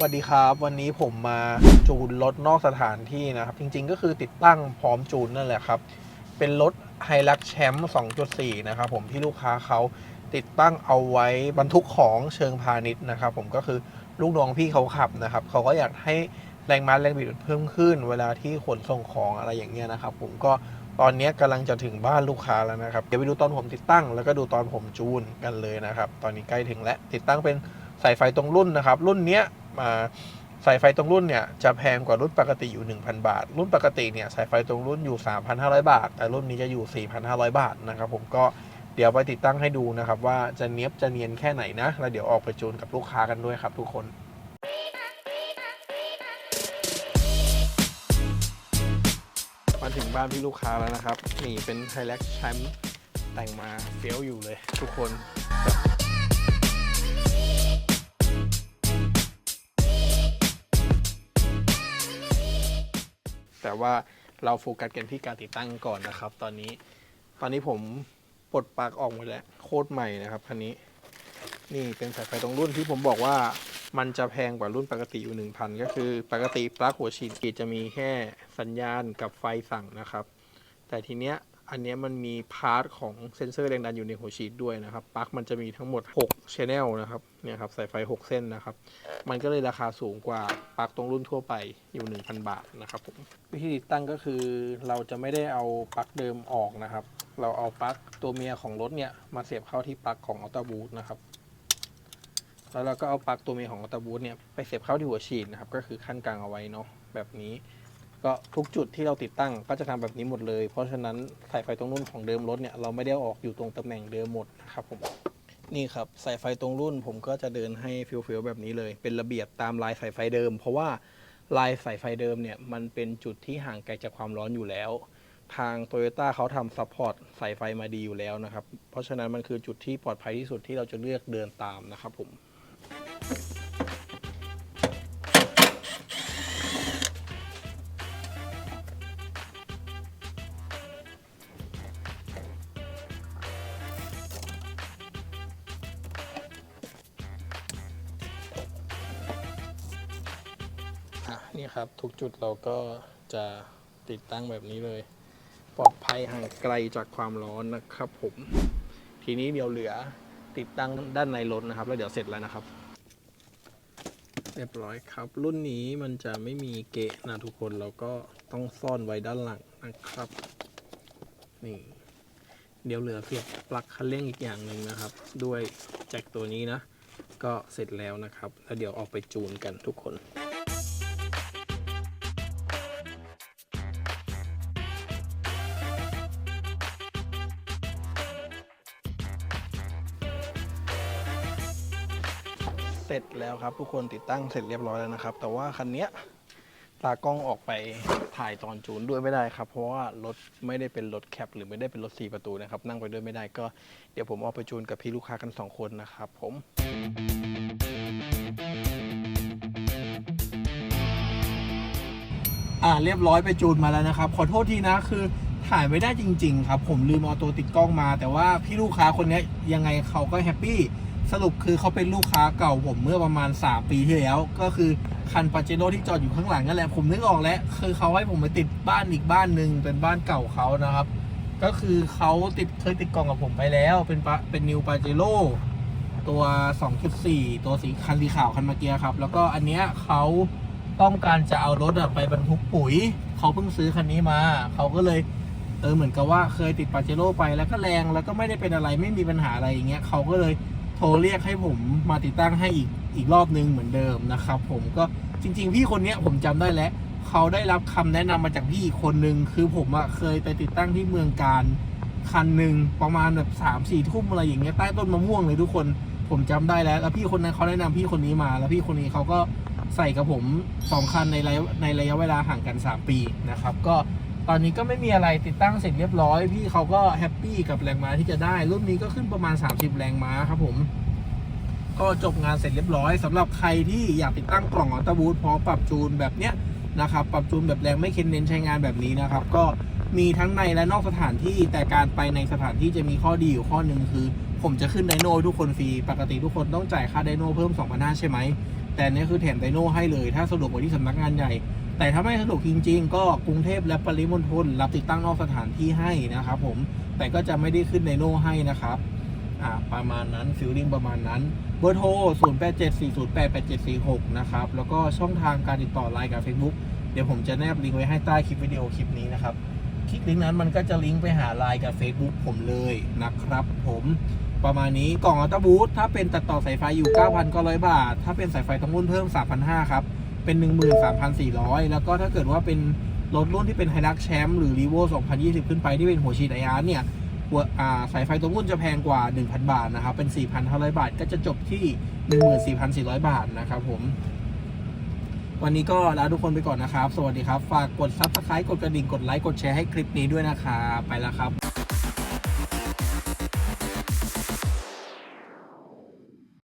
สวัสดีครับวันนี้ผมมาจูนรถนอกสถานที่นะครับ จริงๆก็คือติดตั้งพร้อมจูนนั่นแหละครับ เป็นรถไฮลักแชมป์2.4 นะครับผมที่ลูกค้าเขาติดตั้งเอาไว้บรรทุกของเชิงพาณิชย์นะครับ ผมก็คือลูกน้องพี่เขาขับนะครับ เขาก็อยากให้แรงม้าแรงบิดเพิ่มขึ้น เวลาที่ขนส่งของอะไรอย่างเงี้ยนะครับ ผมก็ตอนนี้กำลังจะถึงบ้านลูกค้าแล้วนะครับ เดี๋ยวไปดูตอนผมติดตั้ง แล้วก็ดูตอนผมจูนกันเลยนะครับ ตอนนี้ใกล้ถึงแล้วติดตั้งเป็นสายไฟตรงรุ่นนะครับ รุ่นเนี้ย สายไฟตรงรุ่นเนี่ยจะแพงกว่ารุ่นปกติอยู่ 1,000 บาท รุ่นปกติเนี่ยสายไฟตรงรุ่นอยู่ 3,500 บาท แต่รุ่นนี้จะอยู่ 4,500 บาทนะครับผมก็เดี๋ยวไปติดตั้งให้ดูนะครับว่าจะเนี้ยบจะเนียนแค่ไหนนะแล้วเดี๋ยวออกไปจูนกับลูกค้ากันด้วยครับทุกคนมาถึงบ้านพี่ลูกค้าแล้วนะครับ นี่เป็นไฮแล็กแชมป์แต่งมาเฟี้ยวอยู่เลยทุกคน แต่ว่าเราโฟกัสกันที่การติดตั้งก่อนนะครับ ตอนนี้ ตอนนี้ผมปลดปลั๊กออกหมดแล้วโคตรใหม่นะครับคันนี้ นี่เป็นสายไฟตรงรุ่นที่ผมบอกว่ามันจะแพงกว่ารุ่นปกติอยู่ 1,000 ก็คือปกติปลั๊กหัวฉีดจะมีแค่สัญญาณกับไฟสั่งนะครับ แต่ทีเนี้ย อันนี้มันมีพาร์ทของเซนเซอร์แรงดันอยู่ในหัวฉีดด้วยนะครับปลั๊กมันจะมีทั้งหมด6 channel นะครับเนี่ยครับสายไฟ 6 เส้นนะครับ มันก็เลยราคาสูงกว่าปลั๊กตรงรุ่นทั่วไปอยู่ 1,000 บาทนะครับผมวิธีติดตั้งก็คือเราจะไม่ได้เอาปลั๊กเดิมออกนะครับ เราเอาปลั๊กตัวเมียของรถเนี่ยมาเสียบเข้าที่ปลั๊กของอัลต a บูทนะครับแล้วเราก็เอาปลั๊กตัวเมียของอัลต a บูทเนี่ยไปเสียบเข้าที่หัวฉีดนะครับก็คือขั้นกลางเอาไว้เนาะแบบนี้ ก็ทุกจุดที่เราติดตั้งก็จะทำแบบนี้หมดเลย เพราะฉะนั้นสายไฟตรงรุ่นของเดิมรถเนี่ยเราไม่ได้ออกอยู่ตรงตำแหน่งเดิมหมดนะครับผมนี่ครับสายไฟตรงรุ่นผมก็จะเดินให้ฟิลๆแบบนี้เลย เป็นระเบียบตามลายสายไฟเดิม เพราะว่าลายสายไฟเดิมเนี่ยมันเป็นจุดที่ห่างไกลจากความร้อนอยู่แล้ว ทาง t o y ยต้เขาทำซัพพอร์ตสายไฟมาดีอยู่แล้วนะครับ เพราะฉะนั้นมันคือจุดที่ปลอดภัยที่สุดที่เราจะเลือกเดินตามนะครับผม นี่ครับ ทุกจุดเราก็จะติดตั้งแบบนี้เลย ปลอดภัยห่างไกลจากความร้อนนะครับผม ทีนี้เดี๋ยวเหลือติดตั้งด้านในรถนะครับ แล้วเดี๋ยวเสร็จแล้วนะครับ เรียบร้อยครับ รุ่นนี้มันจะไม่มีเกะนะทุกคนเราก็ต้องซ่อนไว้ด้านหลังนะครับ นี่ เดี๋ยวเหลือเสียบปลั๊กคันเร่งอีกอย่างหนึ่งนะครับ ด้วยแจ็คตัวนี้นะ ก็เสร็จแล้วนะครับ แล้วเดี๋ยวออกไปจูนกันทุกคน เสร็จแล้วครับ ทุกคนติดตั้งเสร็จเรียบร้อยแล้วนะครับ แต่ว่าคันเนี้ยตากล้องออกไปถ่ายตอนจูนด้วยไม่ได้ครับ เพราะว่ารถไม่ได้เป็นรถแคปหรือไม่ได้เป็นรถ4ประตูนะครับ นั่งไปด้วยไม่ได้ก็เดี๋ยวผมออกไปจูนกับพี่ลูกค้ากัน 2 คนนะครับผมอ่าเรียบร้อยไปจูนมาแล้วนะครับ ขอโทษทีนะคือถ่ายไม่ได้จริง ๆ ครับ ผมลืมเอาตัวติดกล้องมา แต่ว่าพี่ลูกค้าคนนี้ยยังไงเขาก็แฮปปี้ สรุปคือเขาเป็นลูกค้าเก่าผมเมื่อประมาณ 3 ปีที่แล้ว ก็คือคันปาเจโร่ที่จอดอยู่ข้างหลังนั่นแหละผมนึกออกแล้ว คือเขาให้ผมไปติดบ้านอีกบ้านหนึ่งเป็นบ้านเก่าเขานะครับ ก็คือเขาติดเคยติดกล่องกับผมไปแล้ว เป็นปะเป็นนิวปาเจโร่ตัว 2.4 ตัวสีคันสีขาวคันเมื่อกี้ครับ แล้วก็อันเนี้ยเขาต้องการจะเอารถไปบรรทุกปุ๋ย เขาเพิ่งซื้อคันนี้มา เขาก็เลยเออเหมือนกับว่าเคยติดปาเจโร่ไปแล้วก็แรงแล้วก็ไม่ได้เป็นอะไรไม่มีปัญหาอะไรอย่างเงี้ยเขาก็เลย โทรเรียกให้ผมมาติดตั้งให้อีกอีกรอบนึงเหมือนเดิมนะครับผมก็จริง ๆ พี่คนนี้ผมจำได้แล้วเขาได้รับคำแนะนำมาจากพี่อีกคนนึงคือผมอะเคยไปติดตั้งที่เมืองการคันหนึ่งประมาณแบบสามสี่ทุ่มอะไรอย่างเงี้ยใต้ต้นมะม่วงเลยทุกคนผมจำได้แล้ว แล้วพี่คนนั้นเขาแนะนำพี่คนนี้มา แล้วพี่คนนี้เขาก็ใส่กับผมสองคันในระยะในระยะเวลาห่างกัน 3 ปีนะครับ ก็ ตอนนี้ก็ไม่มีอะไรติดตั้งเสร็จเรียบร้อย พี่เขาก็แฮปปี้กับแรงม้าที่จะได้ รุ่นนี้ก็ขึ้นประมาณ 30 แรงม้าครับผมก็จบงานเสร็จเรียบร้อยสำหรับใครที่อยากติดตั้งกล่องออโต้บูทพร้อมปรับจูนแบบเนี้ยนะครับปรับจูนแบบแรงไม่เค้นเน้นใช้งานแบบนี้นะครับ ก็มีทั้งในและนอกสถานที่แต่การไปในสถานที่จะมีข้อดีอยู่ข้อหนึ่งคือ ผมจะขึ้นไดโนให้ทุกคนฟรีปกติทุกคนต้องจ่ายค่าไดโนเพิ่ม2,500ใช่ไหมแต่อันนี้คือแถมไดโน่ให้เลย ถ้าสะดวกกว่าที่สำนักงานใหญ่ แต่ถ้าไม่สะดวกจริง ๆ ก็กรุงเทพและปริมณฑลรับติดตั้งนอกสถานที่ให้นะครับผมแต่ก็จะไม่ได้ขึ้นไดโน่ให้นะครับอ่าประมาณนั้นฟิลลิ่งประมาณนั้นเบอร์โทร 0 8 7 4 0 8 8 7 4 6 นะครับ แล้วก็ช่องทางการติดต่อไลน์กับ Facebook เดี๋ยวผมจะแนบลิงก์ไว้ให้ใต้คลิปวิดีโอคลิปนี้นะครับ คลิกลิงก์นั้นมันก็จะลิงก์ไปหาไลน์กับ Facebook ผมเลยนะครับ ผมประมาณนี้กล่องอัลตบูทถ้าเป็นตัดต่อสายไฟอยู่ 9,900 บาท ถ้าเป็นสายไฟต้องรุ่นเพิ่ม 3,500 ครับ เป็น 13,400 แล้วก็ถ้าเกิดว่าเป็นรถรุ่นที่เป็นไฮรักแชมป์หรือรีโว2020 ขึ้นไปที่เป็นหัวฉีดไออาร์เนี่ยหัวอ่าสายไฟตรงรุ่นจะแพงกว่า 1,000 บาทนะครับ เป็น 4,500 บาท ก็จะจบที่ 14,400 บาทนะครับผม วันนี้ก็ลาทุกคนไปก่อนนะครับ สวัสดีครับ ฝากกด Subscribe กดกระดิ่ง กดไลค์ กดแชร์ให้คลิปนี้ด้วยนะครับ ไปแล้วครับ